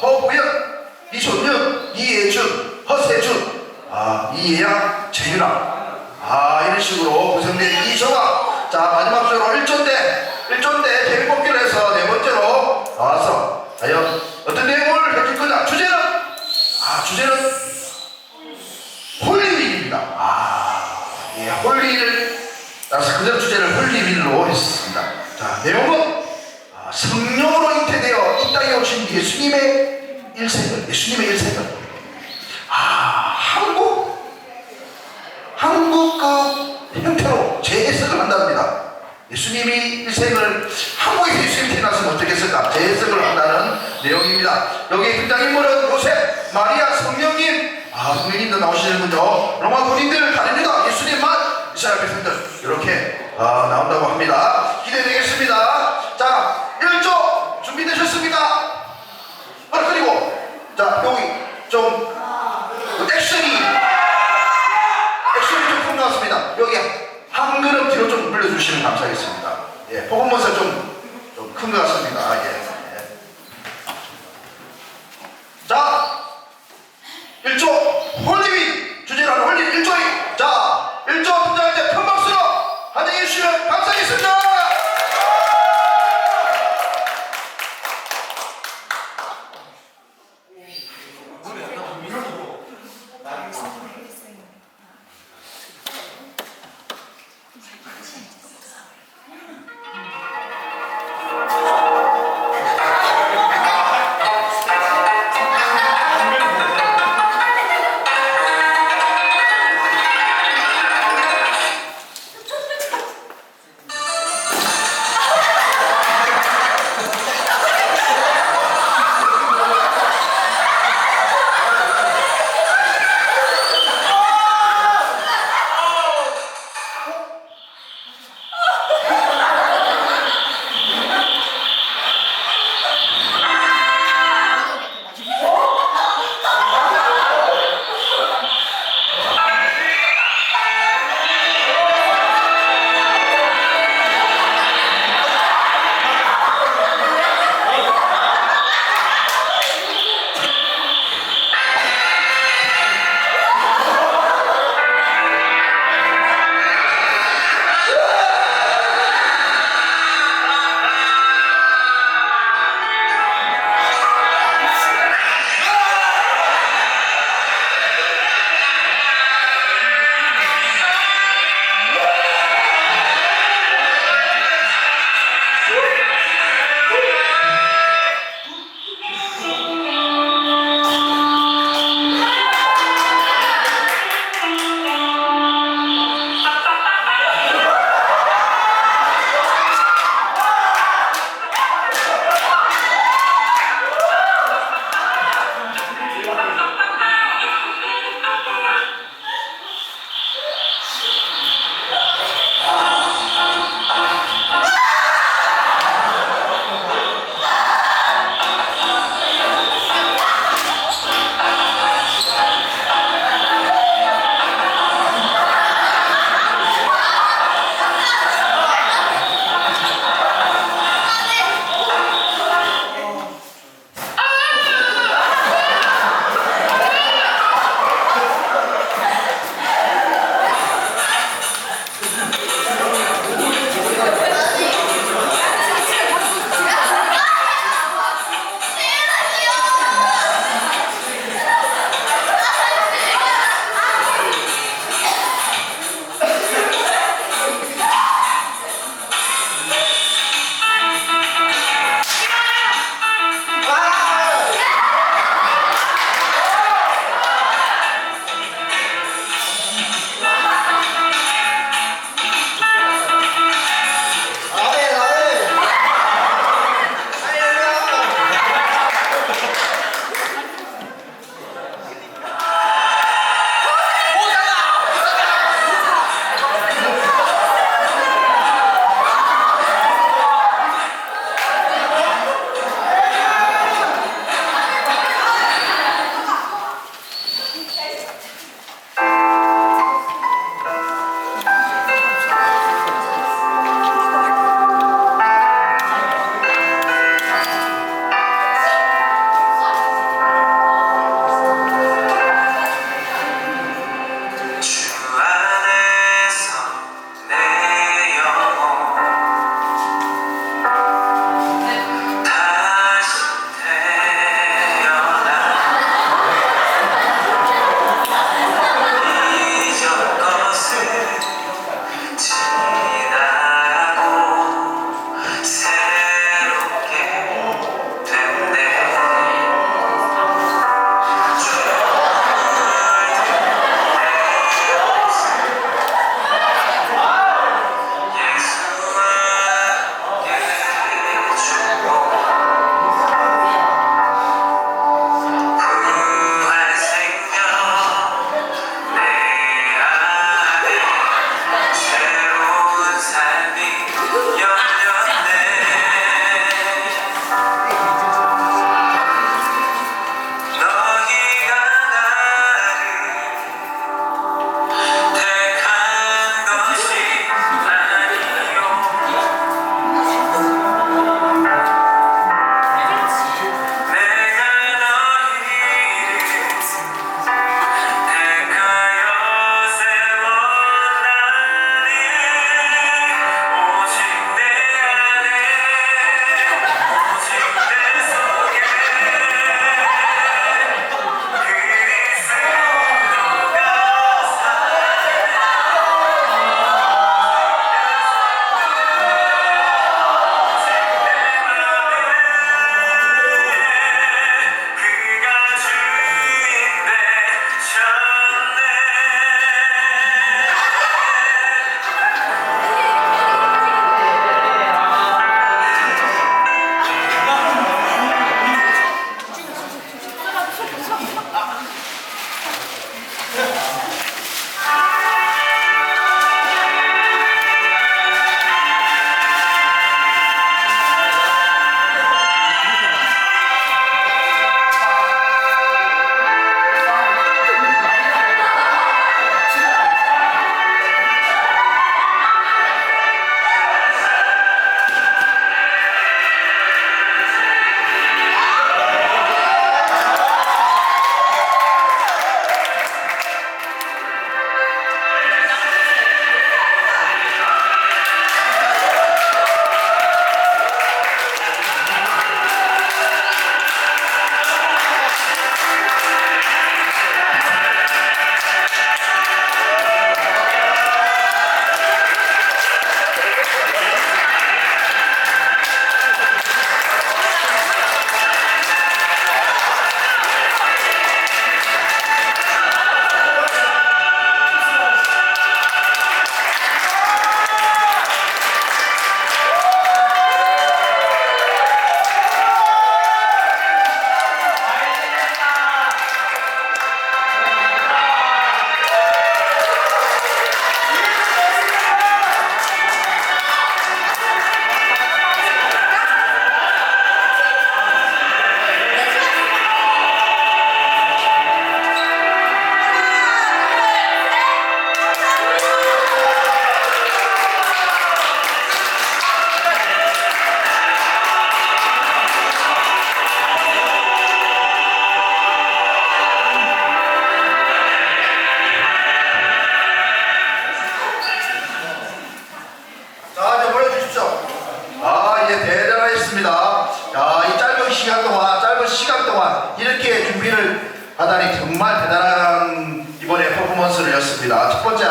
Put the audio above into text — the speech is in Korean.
허우연, 이손윤, 이예준, 허세준, 아, 이예양, 재윤아. 아, 이런 식으로 구성된 이 조각. 자, 마지막 적으로 1조인데, 1조인데 재미뽑기를 해서 네 번째로 나와서 과연 어떤 내용을 해줄 거냐? 주제는? 아, 주제는 홀리윌입니다. 아, 예, 따라서 그전 주제를 홀리윌로 했습니다. 자, 내용은 아, 성령으로 잉태되어 이 땅에 오신 예수님의 일생을, 예수님의 일생을 아, 한국 한국 그 형태로 재해석을 한답니다. 예수님이 일생을 한국에서 예수님이 태어났으면 어떻게 했을까? 재해석을 한다는 내용입니다. 여기 등장 인물은 요셉, 마리아, 성령님, 아, 성령님도 나오시는군요. 로마 군인들 다닙니다. 예수님만 이스라엘 백성들 이렇게 아, 나온다고 합니다. 기대되겠습니다. 자, 1조 준비되셨습니까? 자, 여기 좀 액션이 액션이 좀 풍부했습니다. 여기 한 그릇 뒤로 좀 물려주시면 감사하겠습니다. 예, 퍼포먼스 좀좀 큰 것 같습니다. 아, 예. 예. 자, 1조 였습니다. 첫 번째